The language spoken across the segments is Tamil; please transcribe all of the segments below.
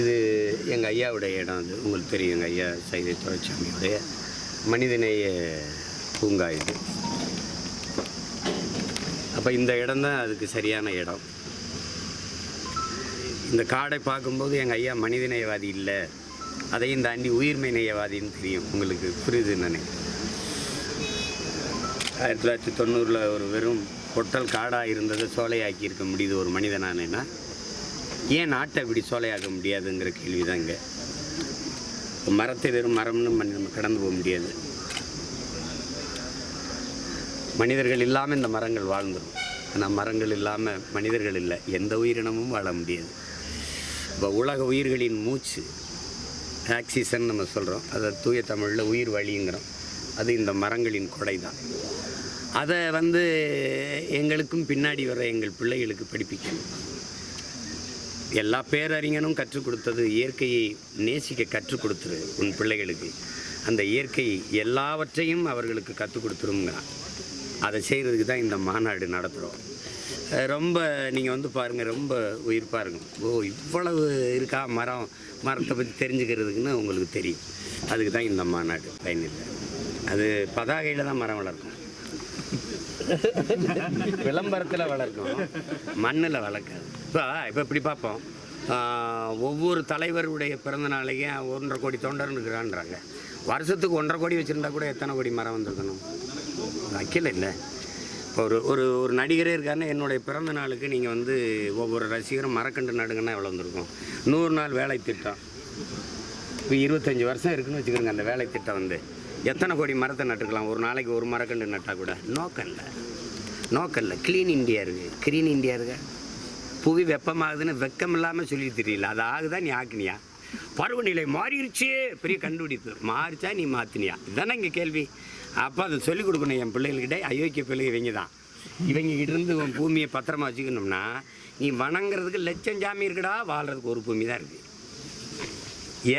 இது எங்கள் ஐயாவுடைய இடம் அது. உங்களுக்கு தெரியும் எங்கள் ஐயா சைதை துரைசாமியுடைய மனிதநேய பூங்கா இது. அப்போ இந்த இடம் தான் அதுக்கு சரியான இடம். இந்த காடை பார்க்கும்போது எங்கள் ஐயா மனிதநேயவாதி இல்லை. அதையும் தாண்டி உயிர்மை நேயவாதின்னு தெரியும். உங்களுக்கு புரியுது நினைக்கிறேன். ஆயிரத்தி தொள்ளாயிரத்தி தொண்ணூறில் ஒரு வெறும் பொட்டல் காடாக இருந்ததை சோலையாக்கி இருக்க முடியுது ஒரு மனிதனானேன்னா. ஏன் நாட்டை இப்படி சோலையாக்க முடியாதுங்கிற கேள்வி தாங்க மரத்தை வெறும் மரம்னு நம்ம கடந்து போக முடியாது. மனிதர்கள் இல்லாமல் இந்த மரங்கள் வாழ்ந்துடும் ஆனால் மரங்கள் இல்லாமல் மனிதர்கள் இல்லை. எந்த உயிரினமும் வாழ முடியாது. இப்போ உலக உயிர்களின் மூச்சு ஆக்சிஜன் நம்ம சொல்கிறோம் அதை தூய தமிழில் உயிர் வழிங்கிறோம். அது இந்த மரங்களின் கொடை தான் அதை வந்து எங்களுக்கும் பின்னாடி வர எங்கள் பிள்ளைகளுக்கு படிப்பிக்கணும். எல்லா பேரறிஞனும் கற்றுக் கொடுத்தது இயற்கையை நேசிக்க கற்றுக் கொடுத்துரு உன் பிள்ளைகளுக்கு. அந்த இயற்கை எல்லாவற்றையும் அவர்களுக்கு கற்றுக் கொடுத்துருங்கிறான் அதை செய்கிறதுக்கு தான் இந்த மாநாடு நடத்துகிறோம் ரொம்ப நீங்கள் வந்து பாருங்கள் ரொம்ப உயிர்ப்பாக இருக்கும் ஓ இவ்வளவு இருக்கா மரம்? மரத்தை பற்றி தெரிஞ்சுக்கிறதுக்குன்னு உங்களுக்கு தெரியும். அதுக்கு தான் இந்த மாநாடு பயனில்லை. அது பதாகையில் தான் மரம் வளர்க்கும். விளம்பரத்தில் வளர்க்கும். மண்ணில் வளர்க்காது. இப்போ இப்போ இப்படி பார்ப்போம். ஒவ்வொரு தலைவருடைய பிறந்த நாளைக்கும் ஒன்றரை கோடி தொண்டர்னு இருக்கிறான்றாங்க. வருஷத்துக்கு ஒன்றரை கோடி வச்சுருந்தா கூட எத்தனை கோடி மரம் வந்திருக்கணும்? வைக்கல இல்லை. இப்போ ஒரு ஒரு ஒரு நடிகரே இருக்காருன்னா என்னுடைய பிறந்த நாளுக்கு நீங்கள் வந்து ஒவ்வொரு ரசிகரும் மரக்கண்டு நடுங்கன்னா எவ்வளோ வந்திருக்கும்? நூறு நாள் வேலை திட்டம். இப்போ இருபத்தஞ்சி வருஷம் இருக்குன்னு வச்சுக்கிறோங்க அந்த வேலை திட்டம் வந்து. எத்தனை கோடி மரத்தை நட்டுக்கலாம் ஒரு நாளைக்கு ஒரு மரக்கண்டு நட்டால் கூட. நோக்கம் இல்லை. நோக்கம் இல்லை. க்ளீன் இந்தியா இருக்குது க்ளீன் இந்தியா இருக்குது புவி வெப்பமாகுதுன்னு வெக்கம் இல்லாமல் சொல்லி தெரியல அது ஆகுதா? நீ ஆக்கினியா? பருவநிலை மாறிடுச்சு பெரிய கண்டுபிடிப்பு. மாறிச்சா நீ மாற்றினியா இதுதானே இங்கே கேள்வி. அப்போ அதை சொல்லிக் கொடுக்கணும் என் பிள்ளைகளுக்கிட்ட அயோக்கிய பிள்ளைங்க இவங்க தான். இவங்க இருந்து உன் பூமியை பத்திரமா வச்சுக்கணும்னா நீ வணங்குறதுக்கு லட்சம் ஜாமி இருக்குடா. வாழ்கிறதுக்கு ஒரு பூமி தான் இருக்குது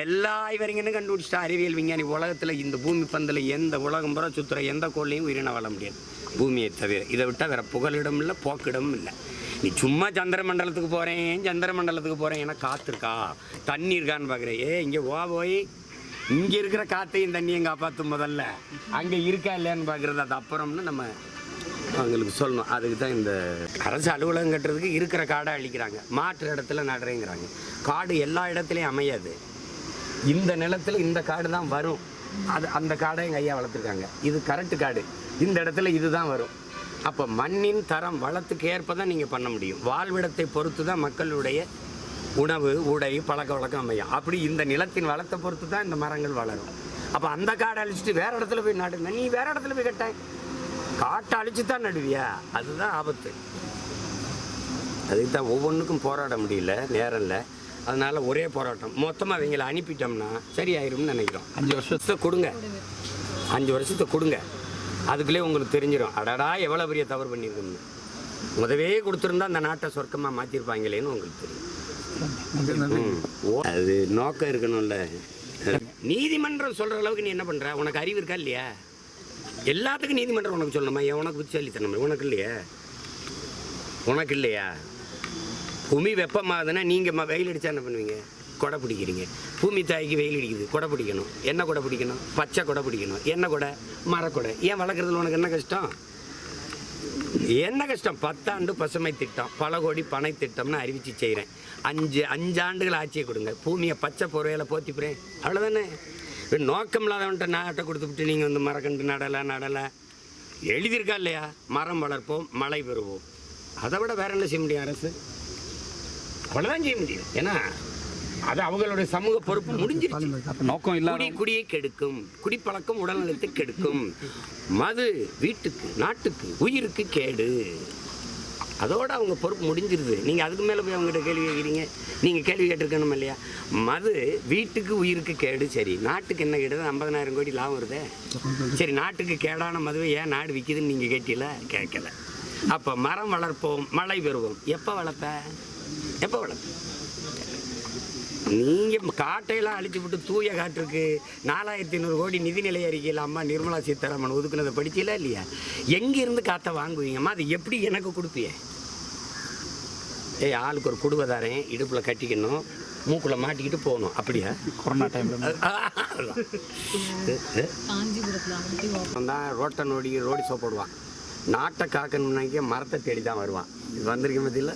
எல்லா இவரிங்கன்னு கண்டுபிடிச்சிட்டா. அறிவியல் விஞ்ஞானி. உலகத்தில் இந்த பூமி பந்தில் எந்த உலகம் புற சுற்றுற எந்த கோள்லையும் உயிரின வாழ முடியாது. பூமியை தவிர. இதை விட்டால் வேறு புகலிடமும் இல்லை போக்கிடமும் இல்லை. நீ சும்மா சந்திர மண்டலத்துக்கு போகிறேன் சந்திர மண்டலத்துக்கு போகிறேன் ஏன்னா காற்று இருக்கா தண்ணி இருக்கான்னு பார்க்குறேன் ஏ இங்கே ஓ போய். இங்கே இருக்கிற காற்றையும் தண்ணியும் காப்பாற்றும் முதல்ல. அங்கே இருக்கா இல்லையான்னு பார்க்குறது அது அப்புறம்னு நம்ம அவங்களுக்கு சொல்லணும். அதுக்கு தான் இந்த அரசு அலுவலகம் கட்டுறதுக்கு இருக்கிற காடை அழிக்கிறாங்க. மாற்று இடத்துல நடுறேங்கிறாங்க. காடு எல்லா இடத்துலையும் அமையாது. இந்த நிலத்தில் இந்த காடு தான் வரும். அது அந்த காடை எங்கள் ஐயா வளர்த்துருக்காங்க. இது கரெக்டு காடு. இந்த இடத்துல இதுதான் வரும். அப்போ மண்ணின் தரம் வளத்துக்கு ஏற்ப தான் நீங்கள் பண்ண முடியும். வாழ்விடத்தை பொறுத்து தான் மக்களுடைய உணவு உடை பழக்க வழக்கம் அமையும். அப்படி இந்த நிலத்தின் வளத்தை பொறுத்து தான் இந்த மரங்கள் வளரும். அப்போ அந்த காடை அழிச்சிட்டு வேற இடத்துல போய் நடுங்க. நீ வேற இடத்துல போய் கட்ட. காட்டை அழிச்சு தான் நடுவியா? அதுதான் ஆபத்து. அதுக்கு தான் ஒவ்வொன்றுக்கும் போராட முடியல நேரம் இல்லை. அதனால ஒரே போராட்டம். மொத்தமாக அவங்கள அனுப்பிட்டோம்னா சரியாயிரும்னு நினைக்கிறோம். அஞ்சு வருஷத்தை கொடுங்க. அஞ்சு வருஷத்தை கொடுங்க. அதுக்குள்ளே உங்களுக்கு தெரிஞ்சிடும் அடடா எவ்வளோ பெரிய தவறு பண்ணியிருக்கோம்னு. முதவே கொடுத்துருந்தா அந்த நாட்டை சொர்க்கமாக மாற்றிருப்பாங்களேன்னு உங்களுக்கு தெரியும். அது நோக்கம் இருக்கணும்ல. நீதிமன்றம் சொல்கிற அளவுக்கு நீ என்ன பண்ணுற உனக்கு அறிவு இருக்கா இல்லையா? எல்லாத்துக்கும் நீதிமன்றம் உனக்கு சொல்லணுமா? ஏன் உனக்கு புத்திசாலித்தனம்? உனக்கு இல்லையா? உனக்கு இல்லையா? பூமி வெப்பமாகுதுன்னா நீங்கள் வெயில் அடித்தா என்ன பண்ணுவீங்க? கொடை பிடிக்கிறீங்க. பூமி தாய்க்கு வெயில் அடிக்குது கொடை பிடிக்கணும். என்ன கொடை பிடிக்கணும்? பச்சை கொடை பிடிக்கணும். என்ன கொடை? மரக்கொடை ஏன் வளர்க்குறதுல உனக்கு என்ன கஷ்டம்? என்ன கஷ்டம்? பத்தாண்டு பசுமை திட்டம் பல கோடி பனை திட்டம்னு அறிவிச்சு செய்கிறேன் அஞ்சு அஞ்சாண்டுகள் ஆட்சியை கொடுங்க. பூமியை பச்சை பொறுவையில் போத்திப்புறேன். அவ்வளோதானே நோக்கம் இல்லாதவன்ட்ட நாட்டை கொடுத்துவிட்டு நீங்கள் வந்து மரக்கண்டு நடலை நடலை. எழுதியிருக்கா இல்லையா? மரம் வளர்ப்போம் மழை பெறுவோம். அதை விட வேற என்ன செய்ய முடியும் அரசு? அவ்வளோதான் செய்ய முடியும். ஏன்னா அது அவங்களுடைய சமூக பொறுப்பு முடிஞ்சிருச்சு. நோக்கம் இல்லாத குடி குடியை கெடுக்கும். குடிப்பழக்கம் உடல்நலத்தை கெடுக்கும். மது வீட்டுக்கு நாட்டுக்கு உயிருக்கு கேடு. அதோட அவங்க பொறுப்பு முடிஞ்சிருது. நீங்கள் அதுக்கு மேலே போய் அவங்ககிட்ட கேள்வி கேட்குறீங்க? நீங்கள் கேள்வி கேட்டிருக்கணும் இல்லையா? மது வீட்டுக்கு உயிருக்கு கேடு. சரி நாட்டுக்கு என்ன கேடு ஐம்பதனாயிரம் கோடி லாபம் வருதே. சரி நாட்டுக்கு கேடான மதுவை ஏன் நாடு விற்கிதுன்னு நீங்கள் கேட்டீங்களா? கேட்கல. அப்போ மரம் வளர்ப்போம் மழை பெறுவோம். எப்போ வளர்ப்ப? எப்போ வளர்ப்ப? நீங்கள் காட்டையெல்லாம் அழிச்சு விட்டு தூய காற்றுக்கு நாலாயிரத்தி ஐநூறு கோடி நிதிநிலை அறிக்கையில் அம்மா நிர்மலா சீதாராமன் ஒதுக்குனதை படிச்சீங்களா இல்லையா? எங்கேருந்து காற்றை வாங்குவீங்கம்மா? அது எப்படி எனக்கு கொடுப்பிய? ஏய் ஆளுக்கு ஒரு குடுவை தரேன் இடுப்பில் கட்டிக்கணும் மூக்குள்ள மாட்டிக்கிட்டு போகணும். அப்படியா? கொரோனா டைமில் தான் ரோட்டை நோடி ரோடி சோப்பிடுவான் நாட்டை காக்கணும்னாக்க மரத்தை தேடி தான் வருவான். இது வந்திருக்க மத்தியில்